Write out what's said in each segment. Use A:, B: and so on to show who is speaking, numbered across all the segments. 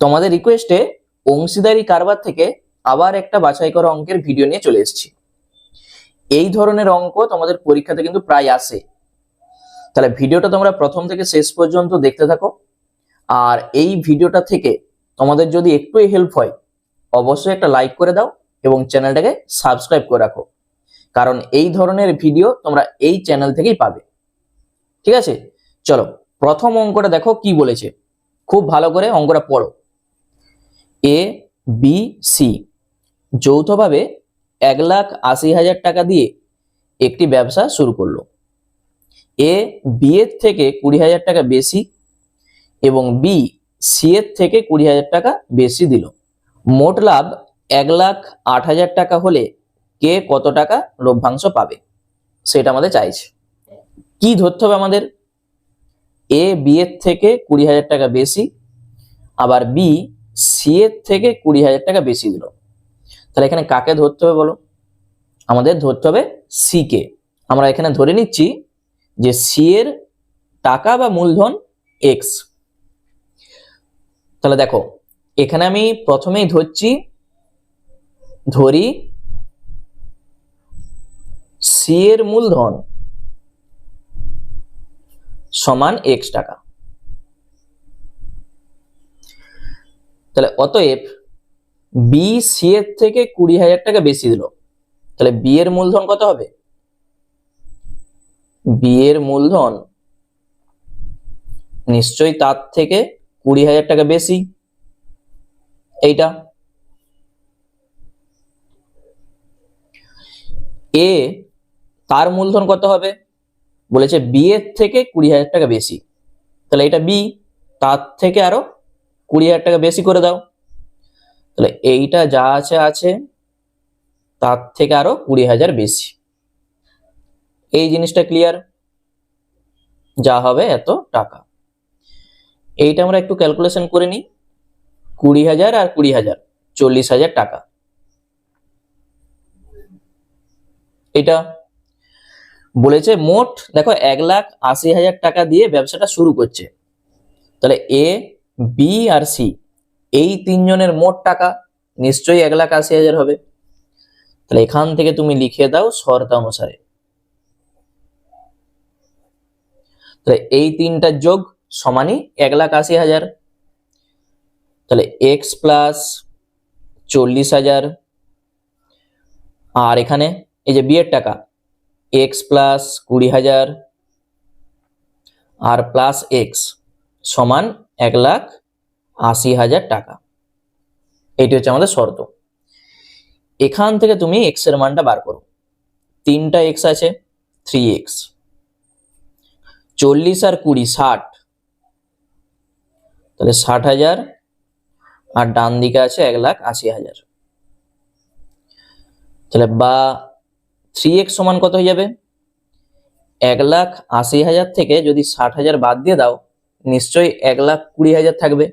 A: তোমাদের রিকোয়েস্টে অংশীদারি কারবার থেকে আবার একটা বাছাই করা অঙ্কের ভিডিও নিয়ে চলে এসেছি। এই ধরনের অঙ্ক তোমাদের পরীক্ষাতে কিন্তু প্রায় আসে। তাহলে ভিডিওটা তোমরা প্রথম থেকে শেষ পর্যন্ত দেখতে থাকো। আর এই ভিডিওটা থেকে তোমাদের যদি একটুই হেল্প হয়, অবশ্যই একটা লাইক করে দাও এবং চ্যানেলটাকে সাবস্ক্রাইব করে রাখো। কারণ এই ধরনের ভিডিও তোমরা এই চ্যানেল থেকেই পাবে। ঠিক আছে? চলো, প্রথম অঙ্কটা দেখো কি বলেছে। খুব ভালো করে অঙ্কটা পড়ো। এ বি সি যৌথভাবে এক লাখ আশি হাজার টাকা দিয়ে একটি ব্যবসা শুরু করল। এ বি এর থেকে কুড়ি হাজার টাকা বেশি এবং বি সি এর থেকে কুড়ি হাজার টাকা বেশি দিল। মোট লাভ এক লাখ আট হাজার টাকা হলে কে কত টাকা লভ্যাংশ পাবে, সেটা আমাদের চাইছে। কি ধরতে হবে আমাদের? এ বি এর থেকে কুড়ি হাজার টাকা বেশি, আবার বি সি থেকে কুড়ি হাজার টাকা বেশি দিল। তাহলে এখানে কাকে ধরতে হবে বলো? আমাদের ধরতে হবে সি কে। আমরা এখানে ধরে নিচ্ছি যে সি টাকা বা মূলধন এক্স তাহলে দেখো, এখানে আমি প্রথমেই ধরছি, ধরি সি মূলধন সমান এক্স টাকা। তাহলে অতএব বি সি এর থেকে কুড়ি হাজার টাকা বেশি দিল। তাহলে বি এর মূলধন কত হবে? বি এর মূলধন নিশ্চয়ই তার থেকে কুড়ি হাজার টাকা বেশি। এইটা। এ তার মূলধন কত হবে? বলেছে বি এর থেকে কুড়ি হাজার টাকা বেশি। তাহলে এটা বি তার থেকে আরও কুড়ি হাজার টাকা বেশি করে দাও। তাহলে এইটা যা আছে আছে, তার থেকে আরও কুড়ি হাজার বেশি। এই জিনিসটা ক্লিয়ার যা হবে এত টাকা। এইটা আমরা একটু ক্যালকুলেশন করে নিই। কুড়ি হাজার আর কুড়ি হাজার, চল্লিশ হাজার টাকা। এটা বলেছে মোট, দেখো এক লাখ আশি হাজার টাকা দিয়ে ব্যবসাটা শুরু করছে। তাহলে এ বি আর সি এই তিনজনের মোট টাকা নিশ্চয়ই এক লাখ আশি হাজার হবে। তাহলে এখান থেকে তুমি লিখে দাও শর্ত অনুসারে তাহলে এই তিনটা যোগ সমানই এক লাখ আশি হাজার। তাহলে এক্স প্লাস চল্লিশ হাজার। আর এখানে এই যে বিয়ের টাকা এক্স প্লাস কুড়ি হাজার। আর প্লাস এক্স সমান এক লাখ আশি হাজার টাকা। এইটি হচ্ছে আমাদের শর্ত। এখান থেকে তুমি এক্সের মানটা বার করো। তিনটা এক্স আছে থ্রি এক্স চল্লিশ আর কুড়ি, ষাট। তাহলে ষাট হাজার, আর ডান দিকে আছে এক লাখ আশি হাজার। তাহলে বা থ্রি এক্স সমান কত হয়ে যাবে? এক লাখ আশি হাজার থেকে যদি ষাট হাজার বাদ দিয়ে দাও নিশ্চয়ই এক লাখ কুড়ি হাজার থাকবে।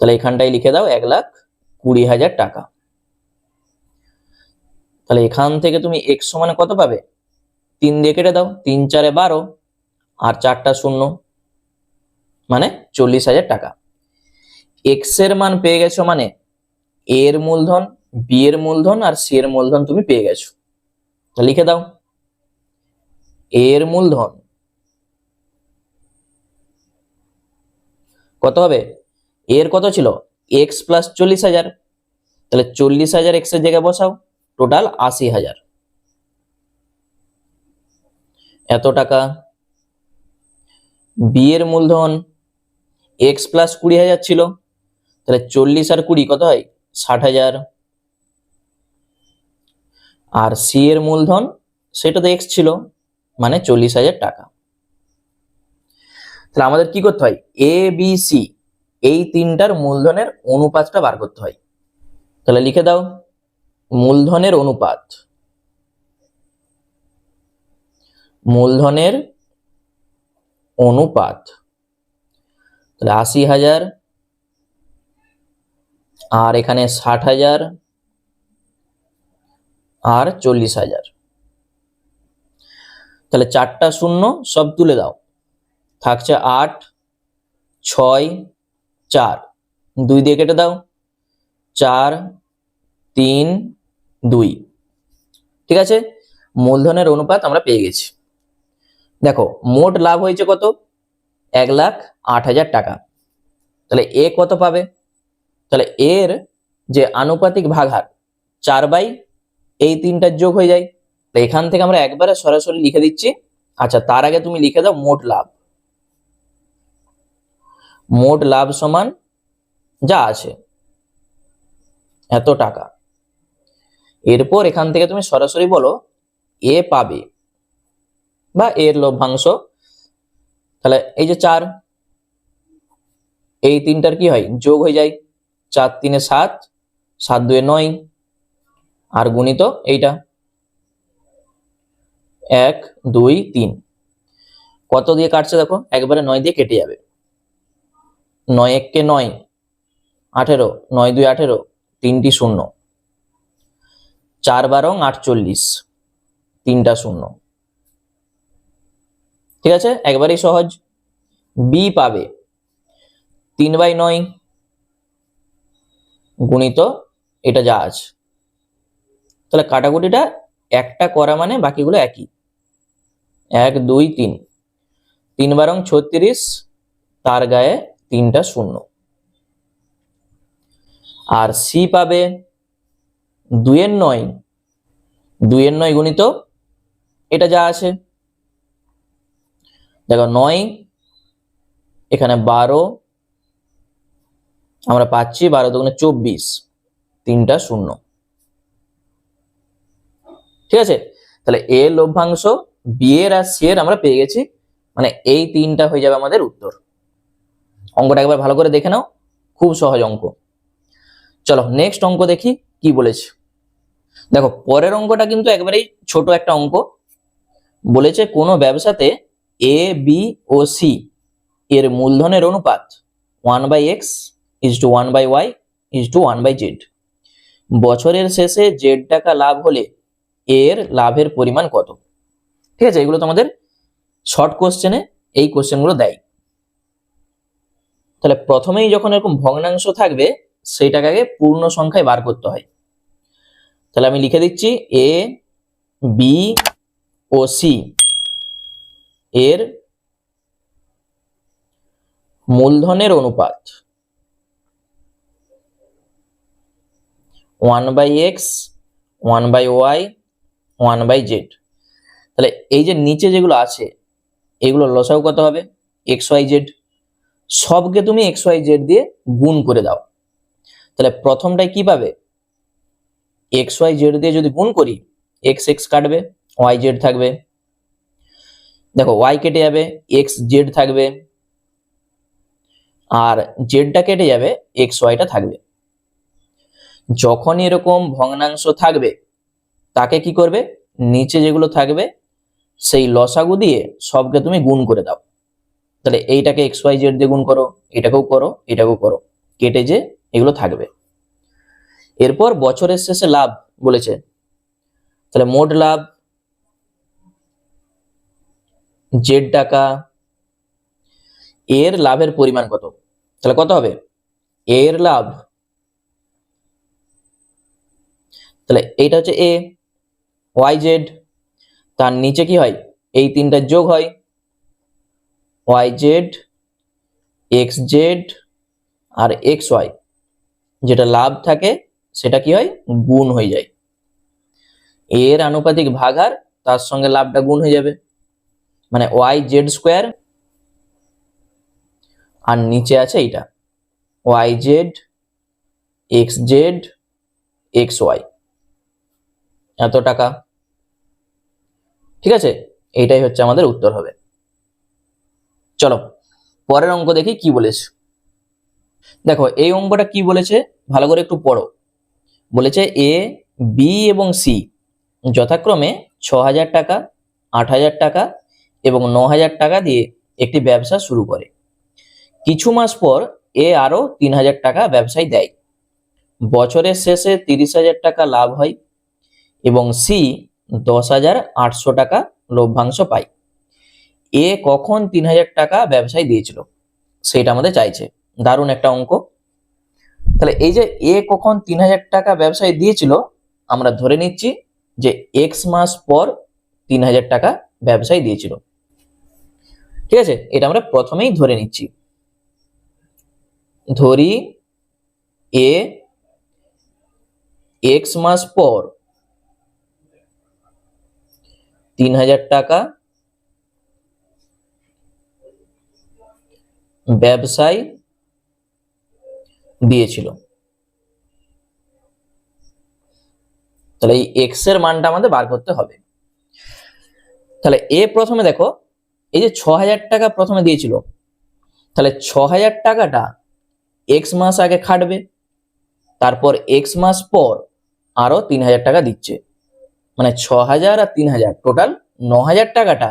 A: তাহলে এখানটাই লিখে দাও এক লাখ কুড়ি হাজার টাকা। তাহলে এখান থেকে তুমি এক্স সমানে কত পাবে? তিন দিয়ে কেটে দাও, তিন চারে বারো, আর চারটা শূন্য মানে চল্লিশ হাজার টাকা। এক্সের মান পেয়ে গেছো মানে এর মূলধন বি এর মূলধন, আর সি এর মূলধন তুমি পেয়ে গেছো। লিখে দাও এর মূলধন কত হবে? এর কত ছিল? এক্স প্লাস চল্লিশ হাজার। তাহলে চল্লিশ হাজার এক্সের জায়গায় বসাও টোটাল আশি হাজার। এত টাকা। বি এর মূলধন এক্স প্লাস কুড়ি হাজার ছিল। তাহলে চল্লিশ আর কুড়ি, কত হয়? ষাট হাজার। আর সি এর মূলধন, সেটা তো এক্স ছিল মানে চল্লিশ হাজার টাকা। তাহলে আমাদের কি করতে হয়? এ বি সি এই তিনটার মূলধনের অনুপাতটা বার করতে হয়। তাহলে লিখে দাও, মূলধনের অনুপাত। মূলধনের অনুপাত। তাহলে আশি হাজার আর এখানে ষাট হাজার আর চল্লিশ হাজার। তাহলে চারটা শূন্য সব তুলে দাও। থাকছে আট, ছয়, চার। দুই দিয়ে কেটে দাও। চার, তিন, দুই। ঠিক আছে? মূলধনের অনুপাত আমরা পেয়ে গেছি। দেখো, মোট লাভ হয়েছে কত? এক লাখ আট হাজার টাকা। তাহলে এ কত পাবে? তাহলে এর যে আনুপাতিক ভাগহার, চার বাই এই তিনটার যোগ হয়ে যায়। এখান থেকে আমরা একবারে সরাসরি লিখে দিচ্ছি। আচ্ছা তার আগে তুমি লিখে দাও মোট লাভ। মোট লাভ সমান যা আছে। এত টাকা। এরপর এখান থেকে তুমি সরাসরি বলো, এ পাবে বা এর লভ্যাংশ। তাহলে এই যে চার, এই তিনটার কি হয়? যোগ হয়ে যায় চার তিনে সাত সাত দুয়ে নয়, আর গুণিত এইটা এক, দুই, তিন। কত দিয়ে কাটছে দেখো? একবারে নয় দিয়ে কেটে যাবে। নয় এককে নয়, আঠেরো, নয় দুই আঠেরো, তিনটি শূন্য। চার বারং আটচল্লিশ, তিনটা শূন্য। ঠিক আছে? একবারেই সহজ। বি পাবে তিন বাই নয় গুণিত এটা যা আছে। তাহলে কাটাকুটিটা একটা করা মানে বাকিগুলো একই। এক, দুই, তিন। তিন বারং ছত্রিশ, তার গায়ে তিনটা শূন্য। আর সি পাবে দুইয়ের নয়। দুইয়ের নয় গুণিত এটা যা আছে। দেখো নয়, এখানে বারো, আমরা পাচ্ছি বারো দুগুণে চব্বিশ। তিনটা শূন্য। ঠিক আছে? তাহলে এ লভ্যাংশ বি এর আর সি এর আমরা পেয়ে গেছি। মানে এই তিনটা হয়ে যাবে আমাদের উত্তর। অঙ্কটা একবার ভালো করে দেখে নাও। খুব সহজ অঙ্ক। চলো নেক্সট অঙ্ক দেখি কি বলেছে। দেখো, পরের অঙ্কটা কিন্তু একবারেই ছোট একটা অঙ্ক। বলেছে কোনো ব্যবসাতে এ বি ও সি এর মূলধনের অনুপাত one by X is two one by Y is two one by Z বছরের শেষে জেড টাকা লাভ হলে এর লাভের পরিমাণ কত? ঠিক আছে, এগুলো তোমাদের শর্ট কোশ্চেনে এই কোশ্চেনগুলো দেয়। তাহলে প্রথমেই যখন এরকম ভগ্নাংশ থাকবে সেইটাকে পূর্ণ সংখ্যায় বার করতে হয়। তাহলে আমি লিখে দিচ্ছি এ বি ও সি এর মূলধনের অনুপাত। One by X one by Y one by Z তাহলে এই যে নিচে যেগুলো আছে, এগুলো লসাও কত হবে? এক্স ওয়াই জেড সবকে তুমি এক্স ওয়াই জেড দিয়ে গুণ করে দাও। তাহলে প্রথমটায় কি পাবে? এক্স ওয়াই জেড দিয়ে যদি গুণ করি এক্স এক্স কাটবে ওয়াই জেড থাকবে। দেখো ওয়াই কেটে যাবে এক্স জেড থাকবে। আর জেডটা কেটে যাবে এক্স ওয়াইটা থাকবে। যখন এরকম ভগ্নাংশ থাকবে, তাকে কি করবে? নিচে যেগুলো থাকবে, সেই লসাগু দিয়ে সবকে তুমি গুণ করে দাও। তাহলে এইটাকে এক্স ওয়াই জেড দিয়ে গুণ করো, এটাকেও করো এটাকেও করো। কেটে যে এগুলো থাকবে। এরপর বছরের শেষে লাভ বলেছে। তাহলে মোট লাভ জেড টাকা, এর লাভের পরিমাণ কত? তাহলে কত হবে? এর লাভ, তাহলে এইটা হচ্ছে এ ওয়াই জেড তার নিচে কি হয়? এই তিনটা যোগ হয় ওয়াই জেড এক্স জেড আর এক্স ওয়াই যেটা লাভ থাকে, সেটা কি হয়? গুণ হয়ে যায়। এর আনুপাতিক ভাগার তার সঙ্গে লাভটা গুণ হয়ে যাবে। মানে ওয়াই জেড স্কোয়ার আর নিচে আছে এইটা। Y Z X Z X Y এত টাকা। ঠিক আছে? এইটাই হচ্ছে আমাদের উত্তর হবে। চলো, পরের অঙ্ক দেখি কি বলেছে। দেখো, এই অঙ্কটা কি বলেছে? ভালো করে একটু পড়ো। বলেছে এ বি এবং সি যথাক্রমে ছ হাজার টাকা আট হাজার টাকা এবং ন হাজার টাকা দিয়ে একটি ব্যবসা শুরু করে। কিছু মাস পর এ আরও তিন হাজার টাকা ব্যবসায় দেয়। বছরের শেষে তিরিশ হাজার টাকা লাভ হয় এবং সি দশ হাজার আটশো টাকা লভ্যাংশ পায়। এ কখন তিন হাজার টাকা ব্যবসায় দিয়েছিল? সেটা আমাদের চাইছে। দারুণ একটা অঙ্ক। তাহলে এই যে এ কখন তিন হাজার টাকা ব্যবসায় দিয়েছিল, আমরা ধরে নিচ্ছি যে এক্স মাস পর তিন হাজার টাকা ব্যবসায় দিয়েছিল। ঠিক আছে? এটা আমরা প্রথমেই ধরে নিচ্ছি। ধরি এ এক্স মাস পর তিন হাজার টাকা ব্যবসায় দিয়েছিল। তাহলে এই এক্সের মানটা আমাদের বার করতে হবে। তাহলে এ প্রথমে দেখো, এই যে ছ হাজার টাকা প্রথমে দিয়েছিল, তাহলে ছ হাজার টাকাটা এক্স মাস আগে খাটবে, তারপর এক্স মাস পর আরও তিন হাজার টাকা দিচ্ছে। মানে ছ হাজার আর তিন হাজার টোটাল ন হাজার টাকাটা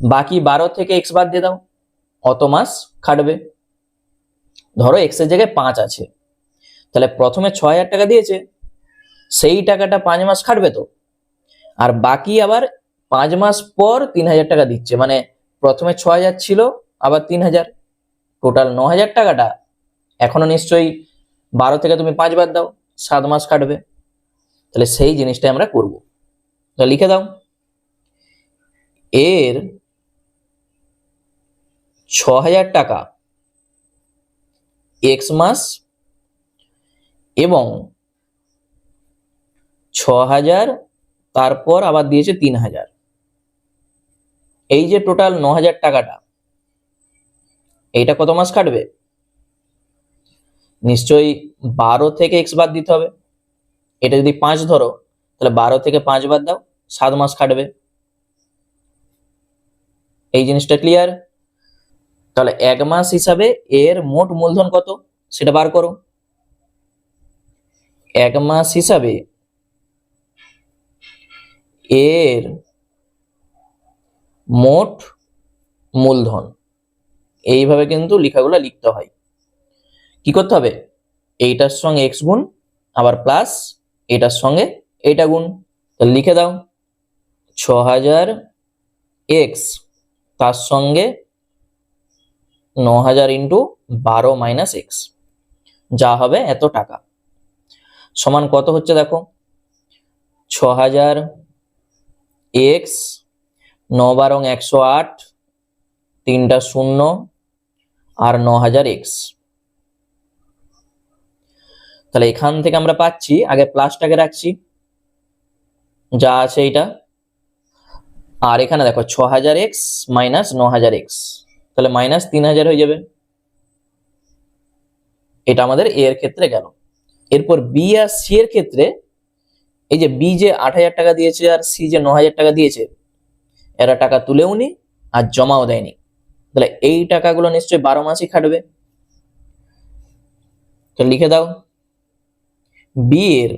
A: বাকি বারো থেকে এক্স বাদ দিয়ে দাও। অত মাস খাটবে? ধরো এক্সের জায়গায় পাঁচ আছে। তাহলে প্রথমে ছ হাজার টাকা দিয়েছে, সেই টাকাটা পাঁচ মাস খাটবে তো। আর বাকি আবার পাঁচ মাস পর তিন হাজার টাকা দিচ্ছে মানে প্রথমে ছ হাজার ছিল, আবার তিন হাজার। টোটাল ন হাজার টাকাটা এখনও নিশ্চয়ই বারো থেকে তুমি পাঁচ বাদ দাও, সাত মাস কাটবে তাহলে সেই জিনিসটাই আমরা করব। তো লিখে দাও। এর ছ হাজার টাকা। এক্স মাস এবং ছ হাজার তারপর আবার দিয়েছে তিন হাজার এই যে টোটাল ন হাজার টাকাটা, এইটা কত মাস কাটবে? নিশ্চয়ই বারো থেকে এক্স বাদ দিতে হবে। এটা যদি পাঁচ ধরো, তাহলে বারো থেকে পাঁচ বাদ দাও, সাত মাস কাটবে। এই জিনিসটা ক্লিয়ার তাহলে এক মাস হিসাবে এর মোট মূলধন কত? সেটা বার করো। এক মাস হিসাবে এর মোট মূলধন। এইভাবে কিন্তু লেখাগুলো লিখতে হয়। কি করতে হবে? এইটার সঙ্গে এক্স গুণ, আবার প্লাস এটার সঙ্গে এটা গুণ। লিখে দাও। ছ হাজার এক্স তার সঙ্গে ন হাজার ইন্টু বারো মাইনাস এক্স। যা হবে এত টাকা। সমান কত হচ্ছে দেখো? ছ হাজার এক্স ন বারং একশো আট, তিনটা শূন্য, আর ন হাজার এক্স। তাহলে এখান থেকে আমরা পাচ্ছি, আগে প্লাসটাকে রাখছি। যা আছে এইটা। আর এখানে দেখো ছ হাজার এক্স মাইনাস ন হাজার এক্স। তাহলে মাইনাস তিন হাজার হয়ে যাবে। এটা আমাদের এ এর ক্ষেত্রে গেল। এরপর বি আর সি এর ক্ষেত্রে এই যে বি যে আট হাজার টাকা দিয়েছে আর সি যে ন হাজার টাকা দিয়েছে, এরা টাকা তুলেও নি আর জমাও দেয়নি। তাহলে এই টাকাগুলো নিশ্চয়ই বারো মাসই খাটবে। লিখে দাও। বি এর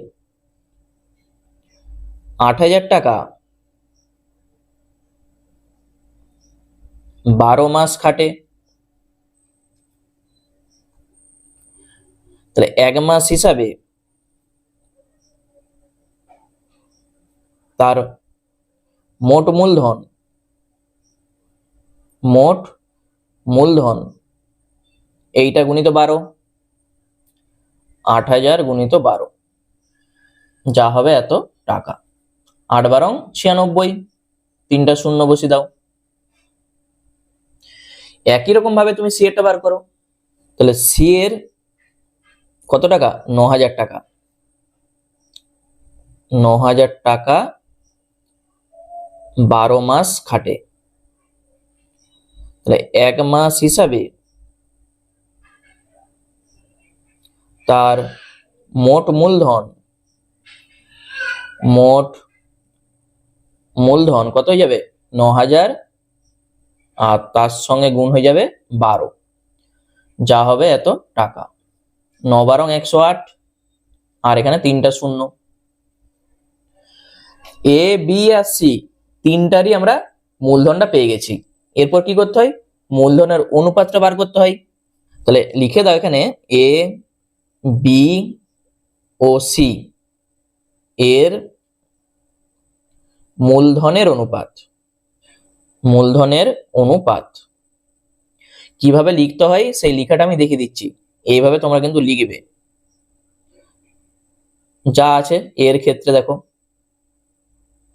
A: আট হাজার টাকা বারো মাস খাটে। তাহলে এক মাস হিসাবে তার মোট মূলধন মোট মূলধন এইটা গুণিত বারো, আট হাজার গুণিত বারো। যা হবে এত টাকা। আট বারং ছিয়ানব্বই, তিনটা শূন্য বসি দাও। একই রকম ভাবে তুমি সি এরটা বার করো। তাহলে সি কত টাকা? ন হাজার টাকা। ন হাজার টাকা বারো মাস খাটে। তাহলে এক মাস হিসাবে তার মোট মূলধন মোট মূলধন কত যাবে? ন হাজার আর তার সঙ্গে গুণ হয়ে যাবে বারো। যা হবে এত টাকা। ন বারং একশো আট, আর এখানে তিনটা শূন্য। এ বি আর সি তিনটারই আমরা মূলধনটা পেয়ে গেছি। এরপর কি করতে হয়? মূলধনের অনুপাতটা বার করতে হয়। তাহলে লিখে দাও এখানে এ বি ও সি এর মূলধনের অনুপাত। মূলধনের অনুপাত। কীভাবে লিখতে হয় সেই লেখাটা আমি দেখিয়ে দিচ্ছি। এইভাবে তোমরা কিন্তু লিখবে। যা আছে এর ক্ষেত্রে দেখো।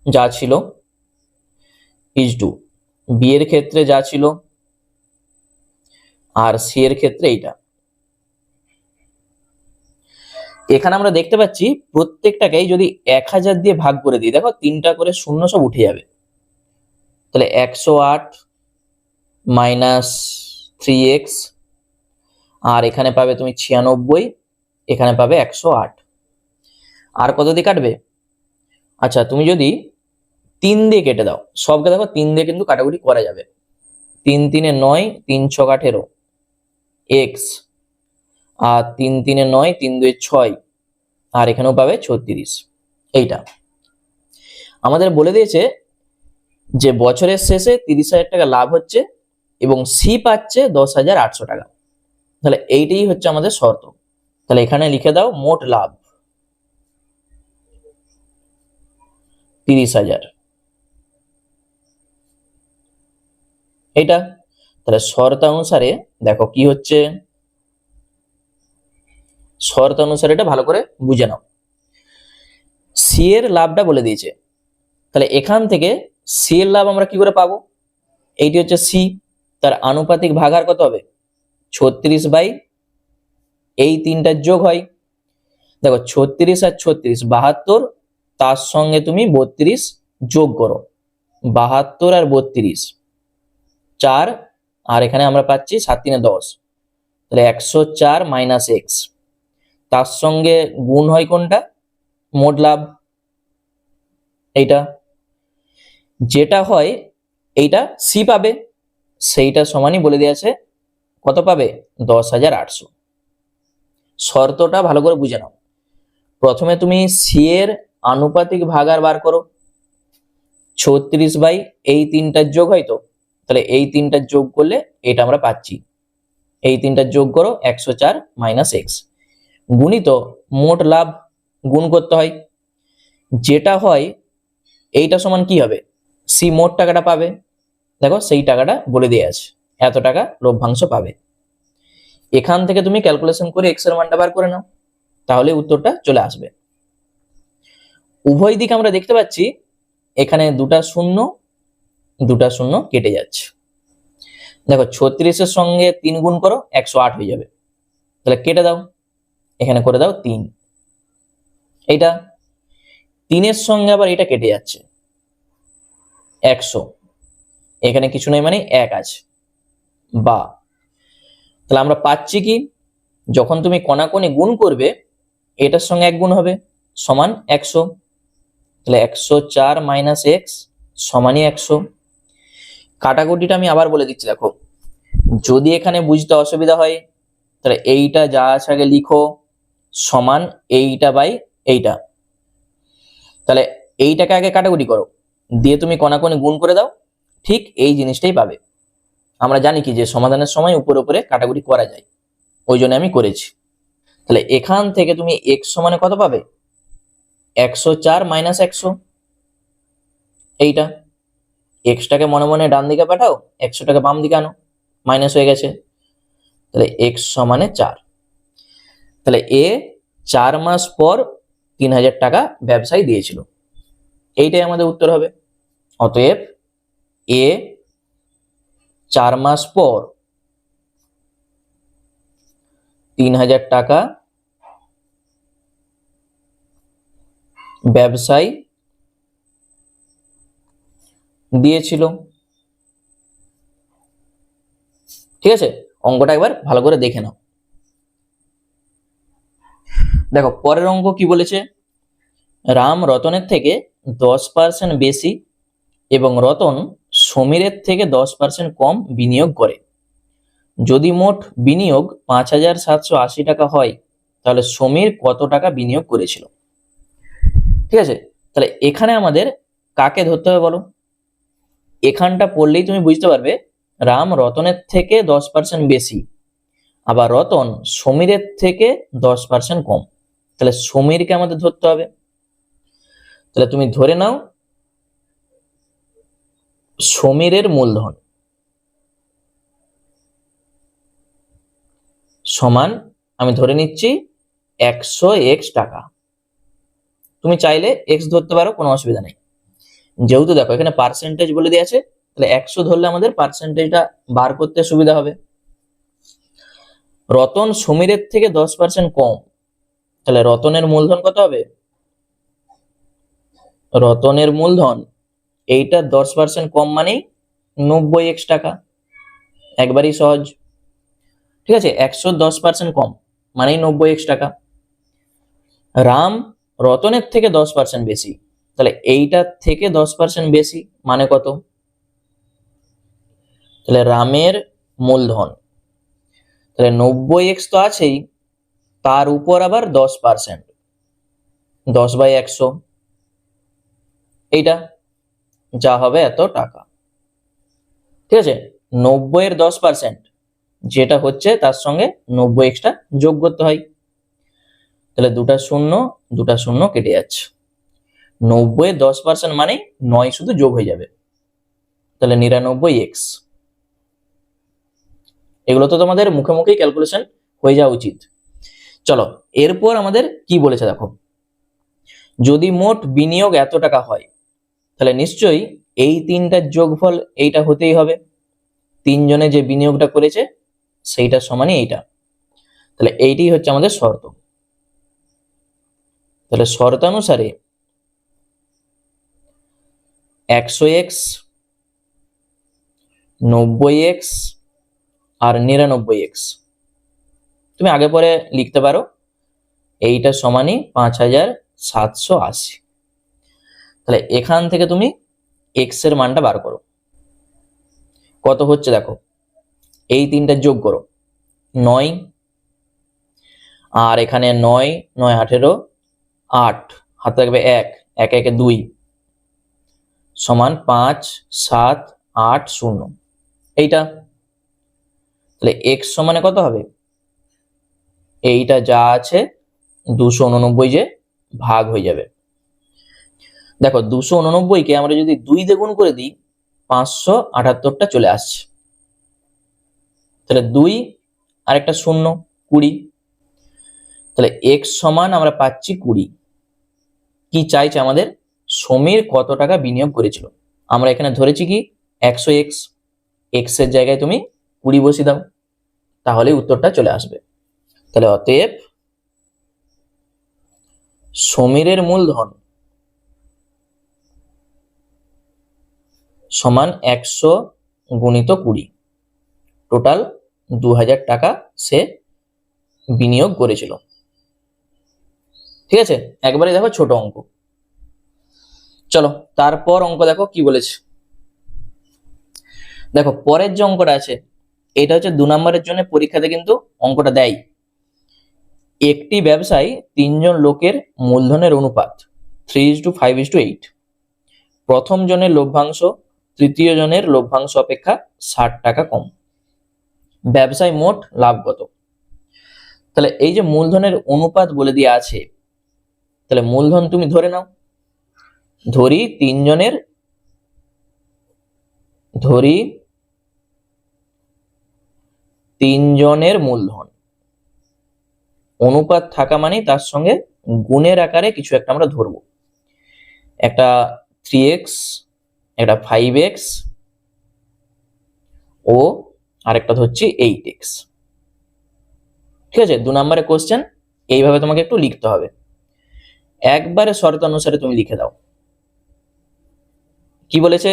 A: যা ছিল ইজ টু বি এর ক্ষেত্রে যা ছিল আর সি এর ক্ষেত্রে এইটা। এখানে আমরা দেখতে পাচ্ছি প্রত্যেকটাকেই যদি এক হাজার দিয়ে ভাগ করে দিই, দেখো তিনটা করে শূন্য সব উঠে যাবে। তাহলে একশো আট মাইনাস থ্রি এক্স, আর এখানে পাবে তুমি ছিয়ানব্বই, এখানে পাবে একশো আট। আর কত দিয়ে কাটবে? আচ্ছা তুমি যদি তিন দিয়ে কেটে দাও, সবকে দেখো তিন দিয়ে কিন্তু কাটাকুটি করা যাবে। তিন তিনে নয়, তিন ছক আঠেরো, এক্স। আর তিন তিনে নয়, তিন দুই ছয়, আর এখানেও পাবে ছত্রিশ। এইটা। আমাদের বলে দিয়েছে যে বছরের শেষে তিরিশ হাজার টাকা লাভ হচ্ছে এবং সি পাচ্ছে দশ হাজার আটশো টাকা। তাহলে এইটাই হচ্ছে আমাদের শর্ত। তাহলে এখানে লিখে দাও মোট লাভ। তিরিশ হাজার। এটা তাহলে শর্ত অনুসারে দেখো কি হচ্ছে? শর্ত অনুসারে এটা ভালো করে বুঝে নাও। সি এর লাভটা বলে দিয়েছে। তাহলে এখান থেকে সি এর লাভ আমরা কি করে পাবো? এইটি হচ্ছে সি তার আনুপাতিক ভাগার কত হবে? ছত্রিশ বাই এই তিনটার যোগ হয়। দেখো, ছত্রিশ আর ছত্রিশ, বাহাত্তর, তার সঙ্গে তুমি বত্রিশ যোগ করো। বাহাত্তর আর বত্রিশ, চার, আর এখানে আমরা পাচ্ছি সাত তিনে দশ। তাহলে একশো চার মাইনাস এক্স তার সঙ্গে গুণ হয় কোনটা? মোট লাভ। এইটা। যেটা হয়, এইটা সি পাবে। সেইটা সমানই বলে দিয়েছে কত পাবে? দশ হাজার আটশো। শর্তটা ভালো করে বুঝে নাও। প্রথমে তুমি সি এর আনুপাতিক ভাগার বার করো। ছত্রিশ বাই এই তিনটার যোগ হয় তো? তাহলে এই তিনটার যোগ করলে এটা আমরা পাচ্ছি। এই তিনটার যোগ করো, একশো চার মাইনাস এক্স। গুণিত মোট লাভ গুণ করতে হয়। যেটা হয়, এইটা সমান কি হবে? সি মোট টাকাটা পাবে? দেখো, সেই টাকাটা বলে দিয়ে আছে। এত টাকা লভ্যাংশ পাবে। এখান থেকে তুমি ক্যালকুলেশন করে এক্সের মানটা বার করে নাও। তাহলে উত্তরটা চলে আসবে। উভয় দিক আমরা দেখতে পাচ্ছি, এখানে দুটা শূন্য দুটা শূন্য কেটে যাচ্ছে। দেখো, ছত্রিশের সঙ্গে তিন গুণ করো, একশো আট হয়ে যাবে। তাহলে কেটে দাও। এখানে করে দাও তিন। এইটা। তিনের সঙ্গে আবার এটা কেটে যাচ্ছে। একশো। এখানে কিছু নেই মানে এক আছে। বা। তাহলে আমরা পাচ্ছি কি? যখন তুমি কণাকণি গুণ করবে, এটার সঙ্গে এক গুণ হবে, সমান একশো। তাহলে একশো চার মাইনাস এক্স সমানই একশো। কাটাকুটিটা আমি আবার বলে দিচ্ছি, দেখো। যদি এখানে বুঝতে অসুবিধা হয়, তাহলে এইটা যা আছে আগে লিখো, সমান এইটা বাই এইটা। তাহলে এইটাকে আগে কাটাকুটি করো। দিয়ে তুমি কণাকণি গুণ করে দাও, ঠিক এই জিনিসটাই পাবে। আমরা জানি কি যে সমাধানের সময় উপরে উপরে কাটাকুটি করা যায়। ওই জন্য আমি করেছি। তাহলে এখান থেকে তুমি এক্স সমানে কত পাবে? একশো চার মাইনাস একশো। এইটা। এক্সটাকে মনে মনে ডান দিকে পাঠাও একশোটাকে বাম দিকে আনো মাইনাস হয়ে গেছে। তাহলে এক্স সমানে চার। তাহলে এ চার মাস পর তিন হাজার টাকা ব্যবসায় দিয়েছিল। এইটাই আমাদের উত্তর হবে। অতএব এ চার মাস পর তিন হাজার টাকা ব্যবসায়ী দিয়েছিল। ঠিক আছে? অঙ্কটা একবার ভালো করে দেখে নাও। দেখো, পরের অঙ্ক কি বলেছে? রাম রতনের থেকে দশ পার্সেন্ট বেশি এবং রতন সমীরের থেকে দশ পার্সেন্ট কম বিনিয়োগ করে। যদি মোট বিনিয়োগ পাঁচ হাজার সাতশো আশি টাকা হয়, তাহলে সমীর কত টাকা বিনিয়োগ করেছিল? ঠিক আছে? তাহলে এখানে আমাদের কাকে ধরতে হবে বলো? এখানটা পড়লেই তুমি বুঝতে পারবে, রাম রতনের থেকে দশ পার্সেন্ট বেশি, আবার রতন সমীরের থেকে দশ পার্সেন্ট কম। তাহলে সমীরকে আমাদের ধরতে হবে। তাহলে তুমি ধরে নাও সমীরের মূলধন সমান, আমি ধরে নিচ্ছি একশো এক্স টাকা। তুমি চাইলে এক্স ধরতে পারো, কোনো অসুবিধা নেই। যেহেতু দেখো, এখানে পার্সেন্টেজ বলে দিয়ে আছে, তাহলে একশো ধরলে আমাদের পার্সেন্টেজটা বার করতে সুবিধা হবে। রতন সমীরের থেকে দশ পার্সেন্ট কম, তাহলে রতনের মূলধন কত হবে? রতনের মূলধন, এইটা দশ পার্সেন্ট কম মানেই নব্বই এক্স টাকা। একবারই সহজ। ঠিক আছে, একশো দশ পার্সেন্ট কম মানেই নব্বই এক্স টাকা। রাম রতনের থেকে দশ পার্সেন্ট বেশি, তাহলে এইটার থেকে দশ পার্সেন্ট বেশি মানে কত? তাহলে রামের মূলধন, তাহলে নব্বই এক্স তো আছেই, তার উপর আবার দশ পার্সেন্ট দশ বাই একশো। এইটা, যা হবে এত টাকা। ঠিক আছে? নব্বই এর দশ পার্সেন্ট যেটা হচ্ছে তার সঙ্গে নব্বই এক্সট্রা যোগ করতে হয়। তাহলে দুটা শূন্য দুটা শূন্য কেটে যাচ্ছে। নব্বই দশ পার্সেন্ট মানে নয় শুধু যোগ হয়ে যাবে। তাহলে নিরানব্বই এক্স এগুলো তো তোমাদের মুখে মুখেই ক্যালকুলেশন হয়ে যাওয়া উচিত। চলো, এরপর আমাদের কি বলেছে দেখো। যদি মোট বিনিয়োগ এত টাকা হয় তাহলে নিশ্চয়ই এই তিনটার যোগফল এইটা হতেই হবে। তিনজনে যে বিনিয়োগটা করেছে, সেইটার সমানই এইটা। তাহলে এইটাই হচ্ছে আমাদের শর্ত। তাহলে শর্তানুসারে একশো এক্স, নব্বই এক্স আর নিরানব্বই এক্স। তুমি আগে পরে লিখতে পারো এইটা সমানই পাঁচ হাজার সাতশো আশি। তাহলে এখান থেকে তুমি এক্সের মানটা বার করো। কত হচ্ছে দেখো? এই তিনটা যোগ করো। নয়। আর এখানে নয় নয় আঠেরো, আট। হাতে থাকবে এক। এক, একে দুই। সমান পাঁচ, সাত, আট, শূন্য। এইটা। তাহলে এক্স সমানে কত হবে? এইটা যা আছে দুশো উননব্বই যে ভাগ হয়ে যাবে। দেখো, দুশো উননব্বইকে আমরা যদি দুই দিয়ে করে দিই, পাঁচশো আটাত্তরটা চলে আসছে। তাহলে দুই আর একটা শূন্য, কুড়ি। তাহলে এক্স সমান আমরা পাচ্ছি কুড়ি। কি চাইছে আমাদের? সমীর কত টাকা বিনিয়োগ করেছিল? আমরা এখানে ধরেছি কি, একশো এক্স। এক্সের জায়গায় তুমি কুড়ি বসিয়ে দাও, তাহলে উত্তরটা চলে আসবে। তাহলে অতএব সমীরের মূলধন সমান একশো গুণিত কুড়ি। টোটাল দু হাজার টাকা সে বিনিয়োগ করেছিল। ঠিক আছে? একবারে দেখো ছোট অঙ্ক। চলো, তারপর অঙ্ক দেখো কি বলেছে। দেখো, পরের যে অঙ্কটা আছে, এটা হচ্ছে দু নম্বরের জন্য পরীক্ষাতে কিন্তু অঙ্কটা দেয়। একটি ব্যবসায় তিনজন লোকের মূলধনের অনুপাত three is to five is to eight প্রথম জনের লভ্যাংশ তৃতীয় জনের লভ্যাংশ অপেক্ষা ষাট টাকা কম। ব্যবসায় মোট লাভ কত? তাহলে এই যে মূলধনের অনুপাত বলে দিয়ে আছে, তাহলে মূলধন তুমি ধরে নাও। ধরি তিনজনের ধরি তিনজনের মূলধন। অনুপাত থাকা মানে তার সঙ্গে গুণের আকারে কিছু একটা আমরা ধরবো। একটা থ্রি এক্স একটা ফাইভ এক্স ও আরেকটা ধরছি এইট এক্স ঠিক আছে? দু নম্বরে কোশ্চেন এইভাবে তোমাকে একটু লিখতে হবে। একবারে শর্ত অনুসারে তুমি লিখে দাও। কি বলেছে?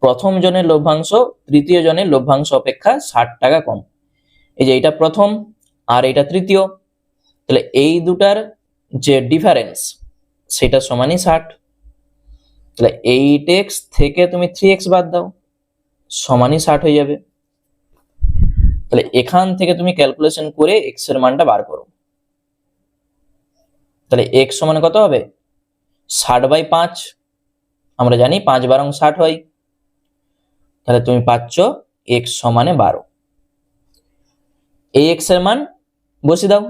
A: প্রথম জনের লভ্যাংশ, তৃতীয় জনের লভ্যাংশ অপেক্ষা ষাট টাকা কম। এই যে এটা প্রথম, আর এটা তৃতীয়। তাহলে এই দুটার যে ডিফারেন্স সেটা সমানই ষাট। তাহলে এইট এক্স থেকে তুমি থ্রি এক্স বাদ দাও, সমানই ষাট হয়ে যাবে। তাহলে এখান থেকে তুমি ক্যালকুলেশন করে এক্সের মানটা বার করো। তাহলে এক্স সমান কত হবে? ষাট বাই পাঁচ, আমরা জানি পাঁচ বারং ষাট হয়। তাহলে তুমি পাচ্ছ এক্স সমানে বারো। এই এক্সের মান বসে দাও,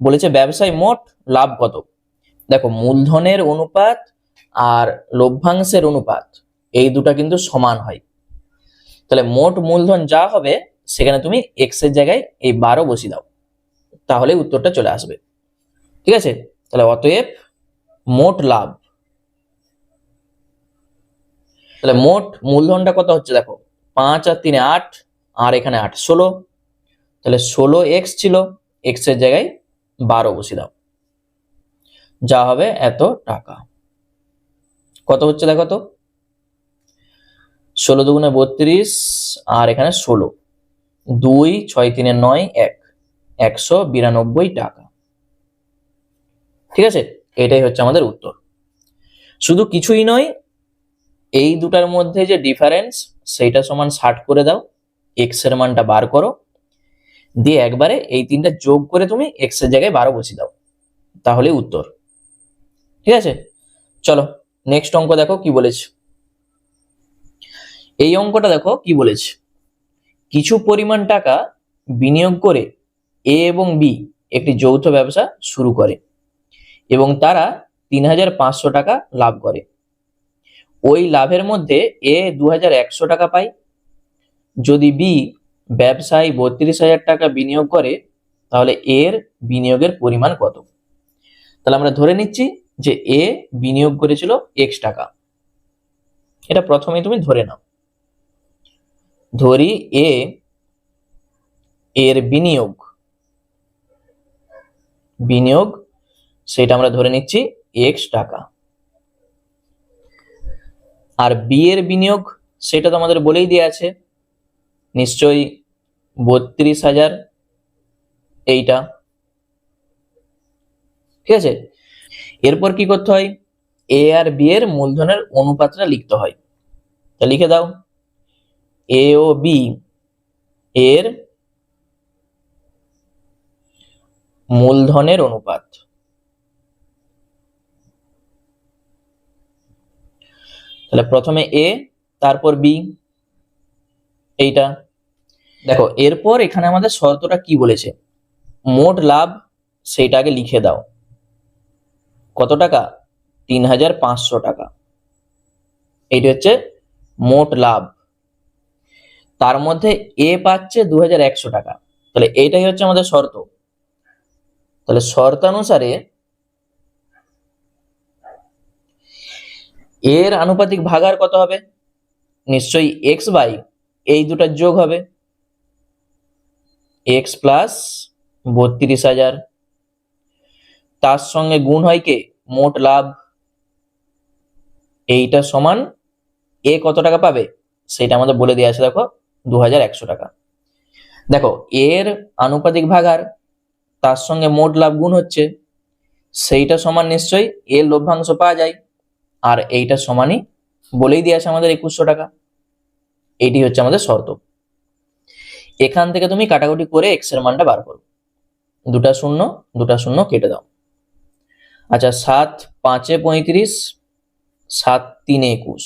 A: বলেছে ব্যবসায় মোট লাভ কত? দেখো, মূলধনের অনুপাত আর লভ্যাংশের অনুপাত, এই দুটা কিন্তু সমান হয়। তাহলে মোট মূলধন যা হবে, সেখানে তুমি এক্সের জায়গায় এই বারো বসিয়ে দাও। তাহলে উত্তরটা চলে আসবে। ঠিক আছে? তাহলে অতএব মোট লাভ। তাহলে মোট মূলধনটা কত হচ্ছে দেখো? পাঁচ আর তিনে আট, আর এখানে আট, ষোলো। তাহলে ষোলো এক্স ছিল এক্সের জায়গায় বারো বসিয়ে দাও। যা হবে এত টাকা। কত হচ্ছে দেখো তো? ষোলো দুগুণে বত্রিশ, আর এখানে ষোলো। দুই, ছয়, তিনে নয়, এক। একশো বিরানব্বই টাকা। ঠিক আছে? এটাই হচ্ছে আমাদের উত্তর। শুধু কিছুই নয়, এই দুটার মধ্যে যে ডিফারেন্স সেইটা সমান ষাট করে দাও এক্সের মানটা বার করো। দিয়ে একবারে এই তিনটা যোগ করে তুমি এক্সের জায়গায় বারো বসিয়ে দাও। তাহলে উত্তর। ঠিক আছে? চলো। নেক্সট অঙ্ক দেখো কি বলেছে। এই অঙ্কটা দেখো কি বলেছে। কিছু পরিমাণ টাকা বিনিয়োগ করে এ এবং বি একটি যৌথ ব্যবসা শুরু করে এবং তারা তিন হাজার পাঁচশো টাকা লাভ করে। ওই লাভের মধ্যে এ দু হাজার একশো টাকা পায়। যদি বি ব্যবসায় বত্রিশ হাজার টাকা বিনিয়োগ করে, তাহলে এর বিনিয়োগের পরিমাণ কত? তাহলে আমরা ধরে নিচ্ছি যে এ বিনিয়োগ করেছিল এক্স টাকা। এটা প্রথমেই তুমি ধরে নাও। ধরি এ এর বিনিয়োগ। বিনিয়োগ, সেটা আমরা ধরে নিচ্ছি এক্স টাকা। আর বি এর বিনিয়োগ, সেটা তো আমাদের বলেই দেওয়া আছে। নিশ্চয়ই বত্রিশ হাজার এইটা। ঠিক আছে? এরপর কি করতে হয়? এ আর বি এর মূলধনের অনুপাতটা লিখতে হয়। তা লিখে দাও। এ ও বি এর মূলধনের অনুপাত। তাহলে প্রথমে এ তারপর বি এইটা। দেখো, এরপর এখানে আমাদের শর্তটা কি বলেছে? মোট লাভ সেইটাকে লিখে দাও। কত টাকা? তিন হাজার পাঁচশো টাকা। এইটি হচ্ছে মোট লাভ। তার মধ্যে এ পাচ্ছে দু হাজার একশো টাকা। তাহলে এইটাই হচ্ছে আমাদের শর্ত। তাহলে শর্তানুসারে এর আনুপাতিক ভাগার কত হবে? নিশ্চয়ই এক্স বাই এই দুটার যোগ হবে। এক্স প্লাস বত্রিশ হাজার। তার সঙ্গে গুণ হয় কে? মোট লাভ। এইটা সমান এ কত টাকা পাবে? সেটা আমাদের বলে দেওয়া আছে, দেখো দু হাজার একশো টাকা। দেখো, এর আনুপাতিক ভাগার তার সঙ্গে মোট লাভ গুণ হচ্ছে, সেইটা সমান নিশ্চয়ই এর লভ্যাংশ পাওয়া যায়। আর এইটা সমানই বলেই দিয়ে আছে আমাদের একুশশো টাকা। এইটি হচ্ছে আমাদের শর্ত। এখান থেকে তুমি কাটাকুটি করে এক্সের মানটা বার করো। দুটা শূন্য দুটা শূন্য কেটে দাও। আচ্ছা সাত পাঁচে পঁয়ত্রিশ, সাত তিনে একুশ।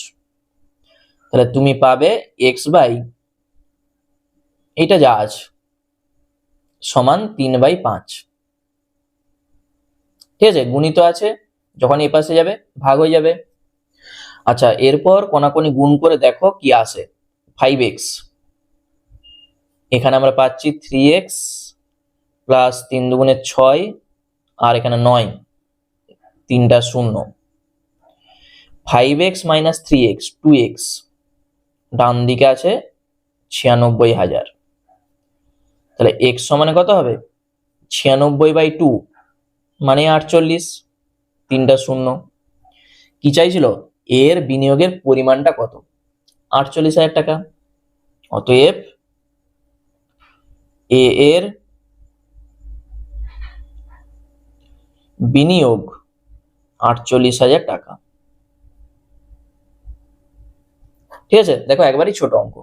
A: তাহলে তুমি পাবে এক্স বাই এটা যা আছে সমান তিন বাই পাঁচ। ঠিক আছে, গুণিত আছে, যখন এ পাশে যাবে, ভাগ হয়ে যাবে। আচ্ছা এরপর কোনাকুনি গুণ করে দেখো কি আসে ফাইভ এক্স এখানে আমরা পাচ্ছি থ্রি এক্স প্লাস তিন দুগুণে ছয়, আর এখানে নয়। তিনটা শূন্য। Five X minus three X two X ডান দিকে আছে ছিয়ানব্বই হাজার। তাহলে এক্স সমানে কত হবে? ছিয়ানব্বই বাই টু মানে আটচল্লিশ, তিনটা শূন্য। কি চাইছিল? এর বিনিয়োগের পরিমাণটা কত? আটচল্লিশ হাজার টাকা। অতএব এ এর বিনিয়োগ আটচল্লিশ হাজার টাকা। ঠিক আছে? দেখো একবারই ছোট অঙ্ক।